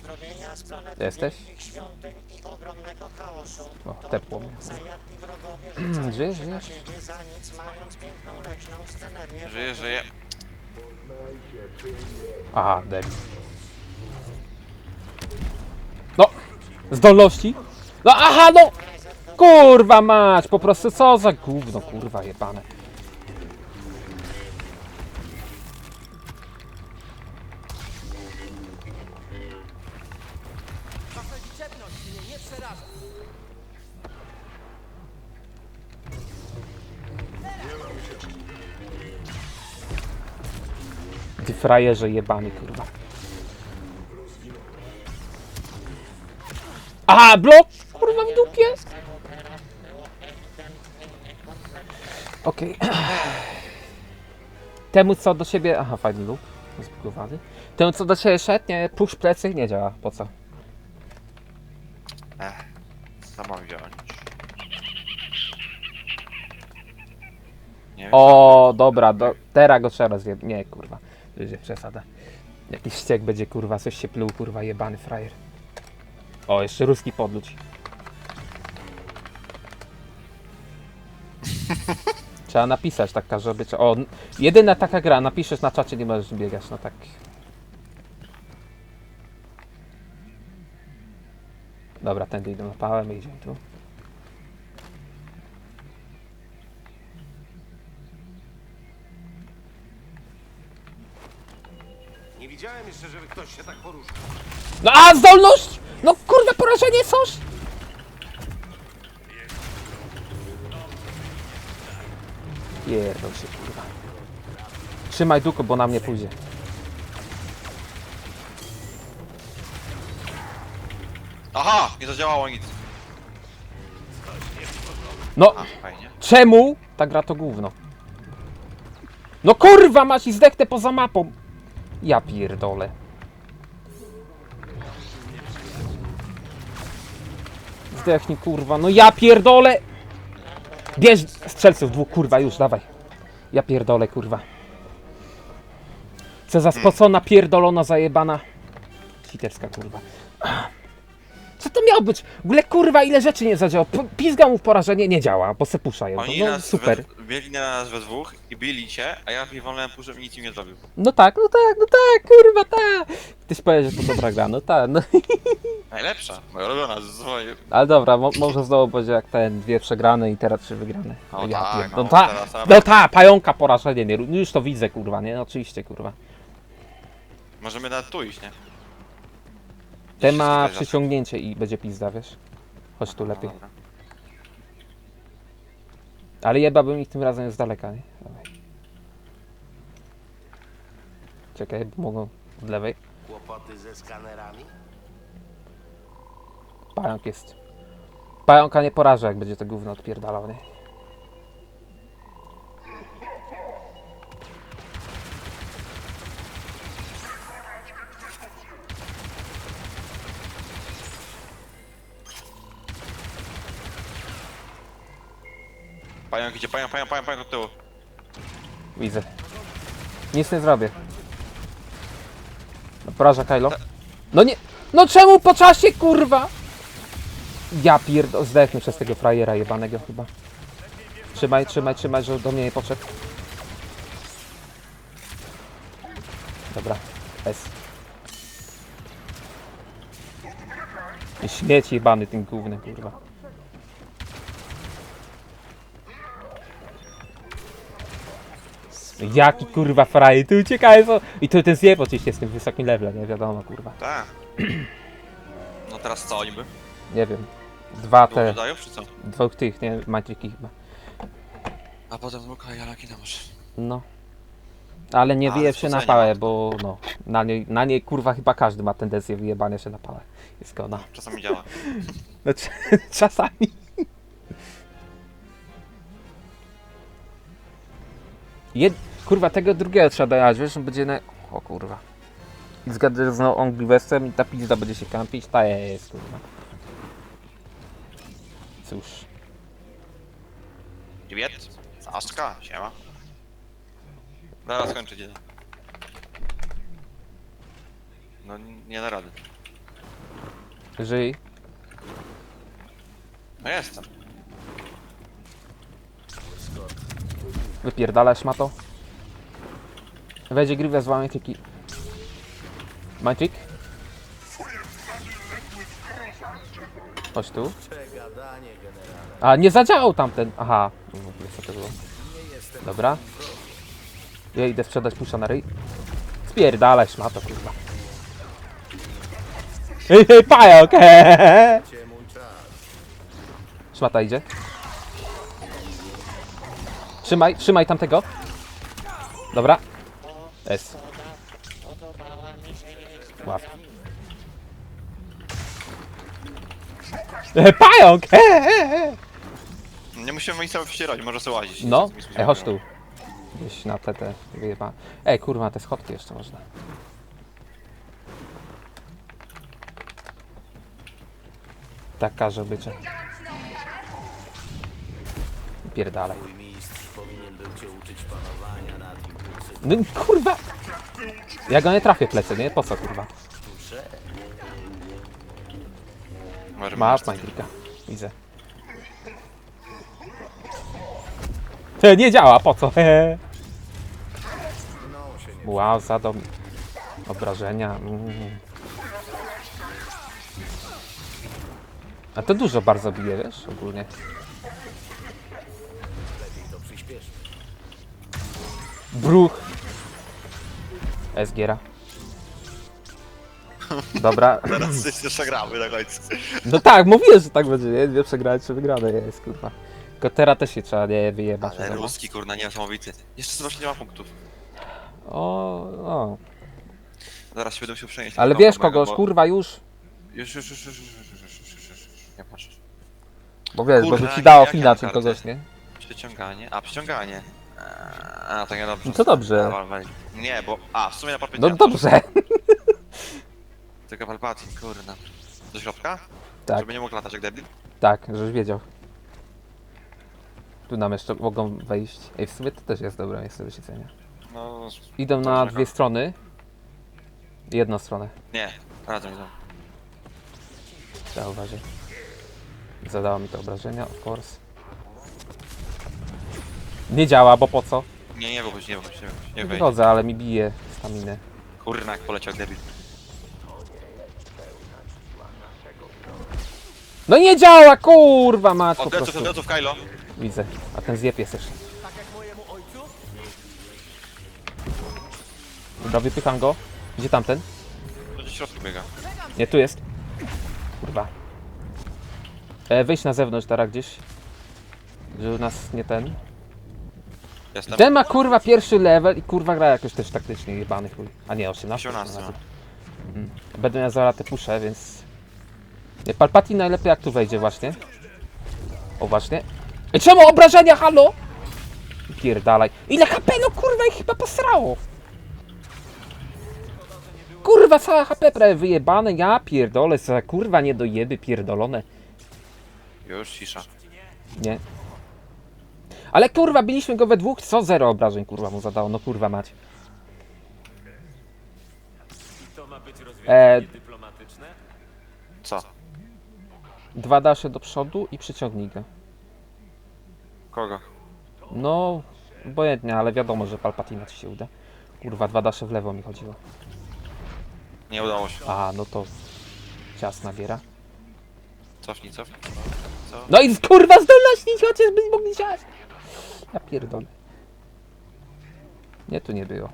pozdrowienia z planety Jesteś? wielkich świątyń i ogromnego chaosu. O, To tepło mnie. Zajadli wrogowie rzucają Żyjesz, się na żyjesz? siebie za nic, mając piękną leśną scenerię. Żyje, żyje. Aha, debil. No! Zdolności? No aha, no! Kurwa mać, po prostu co za gówno, kurwa jebane. Ty frajerze jebany, kurwa. Aha, blok! Kurwa w dupie! Okej. Temu co do siebie... Aha, fajny loop. Zbugowany. Temu co do siebie szedł, nie, push plecy nie działa. Po co? Ech, co mam wziąć? Nie wiem. O, dobra, do, teraz go trzeba rozjeb... Nie, kurwa. Będzie przesada. Jakiś ściek będzie, kurwa, coś się pluł, kurwa, jebany frajer. O, jeszcze ruski podludź. Trzeba napisać taka, żeby... O, jedyna taka gra, napiszesz na czacie, nie możesz biegać, no tak. Dobra, tędy idę na pałę, my idziemy tu. Widziałem jeszcze, żeby ktoś się tak poruszał. No a zdolność! No kurwa porażenie coś! Pierdol się kurwa. Trzymaj duko, bo na mnie pójdzie. Aha! Nie zadziałało nic. No, A, fajnie. czemu ta gra to gówno? No kurwa masz i zdechnę poza mapą. Ja pierdolę. Zdechnij kurwa, no ja pierdolę! Bierz strzelców dwóch kurwa już, dawaj. Ja pierdolę kurwa. Co za spocona, pierdolona, zajebana. Hiterska kurwa. Co to miało być? W ogóle kurwa ile rzeczy nie zadziałało. P- Pizga mu w porażenie nie działa, bo se pusza ją. Oni No, no nas super. We, biegli na nas we dwóch i bili cię, a ja wolałem puszem i nic im nie zrobił. No tak, no tak, no tak, kurwa, tak. Tyś powiedział, że to dobra gra, no tak, no. Najlepsza, moja ulubiona, swoje. Ale dobra, mo może znowu będzie jak ten, dwie przegrane i teraz trzy wygrane. O ja tak, no, no ta, teraz no ta, pająka porażenie, nie, no już to widzę, kurwa, nie, no oczywiście, kurwa. Możemy nawet tu iść, nie? Gdzieś ma przyciągnięcie i będzie pizda, wiesz. Chodź tu zaczął. lepiej. Dobra. Ale jebałbym ich tym razem z daleka, nie? Dawaj. Czekaj, bo mogą od lewej. Kłopoty ze skanerami? Pająk jest. Pająka nie poraża, jak będzie to gówno odpierdalał, nie? Pająk idzie, pająk, pająk, pająk, pająk od tyłu. Widzę. Nic nie zrobię. No poraża Kylo. No nie. No czemu po czasie kurwa? Ja pierdo. Zdechnę przez tego frajera jebanego chyba. Trzymaj, trzymaj, trzymaj, że do mnie nie podszedł. Dobra. S. I śmieci jebany tym głównym kurwa. Jaki kurwa frajer, ty uciekaj, co? I to ten zjeb oczywiście z tym wysokim levelem, nie wiadomo kurwa. Tak. No teraz co oni by? Nie wiem. Dwa Było te, dodają, czy co? dwóch tych, nie, Matriki chyba. A potem Luka i Alakina może. No. Ale nie Ale się na pałę, bo no, na niej, na niej kurwa chyba każdy ma tendencję wyjebania się na pałę. Jest zgoda. Czasami działa. Znaczy, czasami. Jed... Kurwa, tego drugiego trzeba dojechać, wiesz, on będzie na... O kurwa. I zgadę z no, Angliwestem i ta pizda będzie się kampić, ta jest, kurwa. Cóż. Привет. Saszka, siema. Zaraz skończyć jeden. No nie da rady. Żyj. No jestem. Wypierdalać ma to. Wejdzie Grievous z taki. Magic. Chodź tu. A, nie zadziałał tamten. Aha. Dobra. Ja idę sprzedać pusza na ryj. Spierdalaj szmato, kurwa. Hej, hej, pająk! Szmata idzie. Trzymaj, trzymaj tamtego. Dobra. S. Łap. E, Pająk! E, e, e. Nie musimy ich sobie ścierać, może sobie łazić. No, e, chodź tu. Gdzieś na te, te wyjeba. Ej, kurwa, te schodki jeszcze można. Tak każe bycie. Pierdalaj. No kurwa! Ja go nie trafię w plecy, nie? Po co kurwa? Masz. Majtrika. Widzę. Te, nie działa, po co? Wow, zadał mi obrażenia. Mm. A to dużo bardzo bije, wiesz, ogólnie. Bruch. Esgiera. Dobra. Teraz jeszcze gramy na końcu. No tak, mówiłem, że tak będzie, nie? Dwie przegrane, trzy wygrane jest, kurwa. Tylko też się trzeba, nie, wyjebać. Ale wiadomo. ruski kurna niesamowity. Jeszcze zobaczcie, nie ma punktów. O, o. Zaraz się będę musiał przenieść. Ale wiesz kogoś, kurwa, już. Już, już, już, już, już, już, już, już, już, już. Nie patrz. Bo wiesz, bo Kurwa, by ci dało fina mam karty? kogoś, nie? Przyciąganie. A, przyciąganie. A, to nie dobrze. No to dobrze. Nie, bo... A, w sumie na No podpowiedziałem. dobrze. Tylko Palpatine, kurna. Do środka? Tak, Żeby nie mógł latać jak debil? tak, żeś wiedział. Tu nam jeszcze mogą wejść. Ej, w sumie to też jest dobre miejsce do siedzenia. No... Idą na Dobrze, dwie no. strony. Jedną stronę. Nie, razem idą. Trzeba uważać. Zadało mi to obrażenia, of course. Nie działa, bo po co? Nie, nie wychodź, nie wychodź, nie wychodź. Nie wychodź. wychodzę, ale mi bije staminę. Kurna, jak poleciał debil. No nie działa, kurwa mać po Od deców, prostu. Kylo. Widzę, a ten zjeb jest jeszcze. Tak jak mojemu ojcu? Dobra, wypycham go. Gdzie tamten? To gdzieś w środku biega. Nie, tu jest. Kurwa. E, wyjść na zewnątrz teraz gdzieś. Żeby nas nie ten. Jestem. Ten ma kurwa pierwszy level i kurwa gra jakoś też taktycznie jebany chuj. A nie, 18. 18, no. Mm. Będę miał zaraz te pusze, więc... Nie, Palpatine najlepiej jak tu wejdzie właśnie. O właśnie. Ej, czemu obrażenia, halo? Pierdalaj. Ile HP, no kurwa ich chyba posrało. Kurwa, całe HP prawie wyjebane, ja pierdolę, za kurwa nie dojeby pierdolone. Już, cisza. Nie. Ale kurwa, biliśmy go we dwóch, co zero obrażeń kurwa mu zadało, no kurwa mać. To ma być E, rozwiązanie dyplomatyczne? Co? dwa dasze do przodu i przyciągnij go. Kogo? No, obojętnie, ale wiadomo, że Palpatina ci się uda. Kurwa, dwa dasze w lewo mi chodziło. Nie udało się. A, no to ciasna giera. Cofnij, cofnij. Co? No i kurwa zdolności, chociaż byś mogli siać. Ja pierdolę. Nie, tu nie było.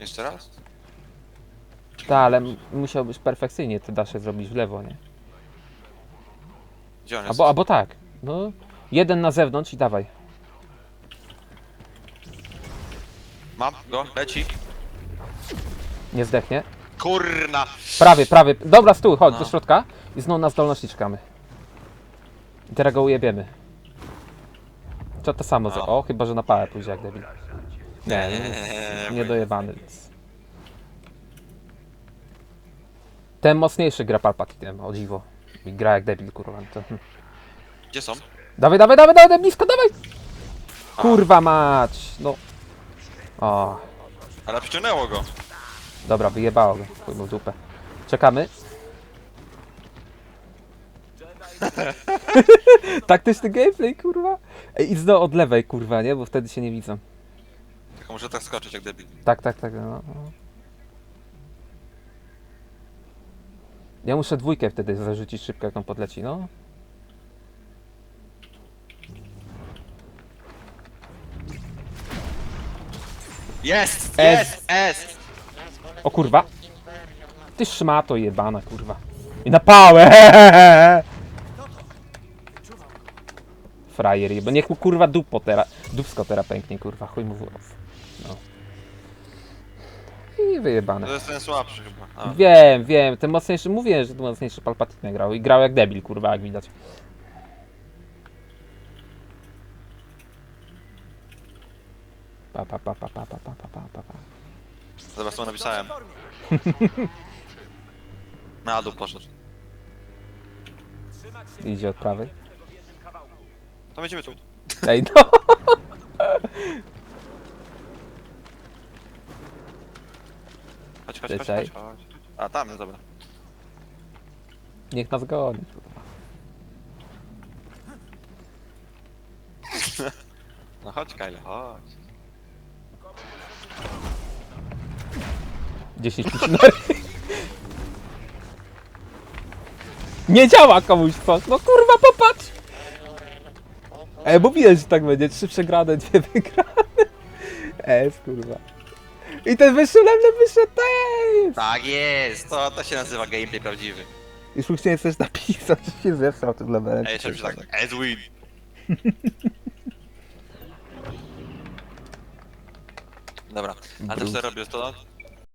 Jeszcze raz? Tak, ale m- musiałbyś perfekcyjnie te dasze zrobić w lewo, nie? Gdzie on jest? Albo, albo tak. No, jeden na zewnątrz i dawaj. Mam go, leci. Nie zdechnie. Kurna! Prawie, prawie. Dobra, stój, chodź No. do środka i znowu na zdolności czekamy. I teraz go ujebiemy. Co to samo za... No. O, chyba, że na pałę pójdzie jak debil. Nie, nie, nie dojebany, więc... Ten mocniejszy gra Palpatinem, o dziwo. I gra jak debil, kurwa. To... hm. Gdzie są? Dawaj, dawaj, dawaj, dawaj, blisko, dawaj! Kurwa mać, no. O, Ale przyciągnęło go. dobra, wyjebało go, chuj mu w dupę. Czekamy. Taktyczny gameplay, kurwa. Ej, idź do od lewej, kurwa, nie? Bo wtedy się nie widzą. Tylko muszę tak skoczyć jak debil. Tak, tak, tak. No. no. Ja muszę dwójkę wtedy zarzucić szybko, jak on podleci, no. Jest! Es. Jest! Jest! O kurwa. Ty szmato jebana, kurwa. I na pałę! Frajer jeba. Niech mu kurwa dupo teraz, dupsko teraz pęknie, kurwa. Chuj mu w No. I wyjebane. To jest ten słabszy chyba. A. Wiem, wiem, ten mocniejszy, mówię, że ten mocniejszy Palpatine grał i grał jak debil, kurwa, jak widać. Pa, pa, pa, pa, pa, pa, pa, pa, pa, pa. Zobacz co napisałem. Na dół poszedł. Idzie od prawej. To będziemy tu. Ej, no! Chodź, chodź, chodź, Czekaj. chodź, chodź. A tam jest dobra. Niech nas goni, kurwa. No chodź Kyle, chodź. 10 plus na Nie działa komuś coś, no kurwa, popatrz! Ej, mówiłem, że tak będzie, trzy przegrane, dwie wygrane. Es, kurwa. I ten wyższy level wyszedł, to jest! Tak jest! To, to się nazywa gameplay prawdziwy. Już mu chciałem coś napisać, że się zesrał tym levelem. Ej, jeszcze tak. Edwin! Dobra, a to co robię to?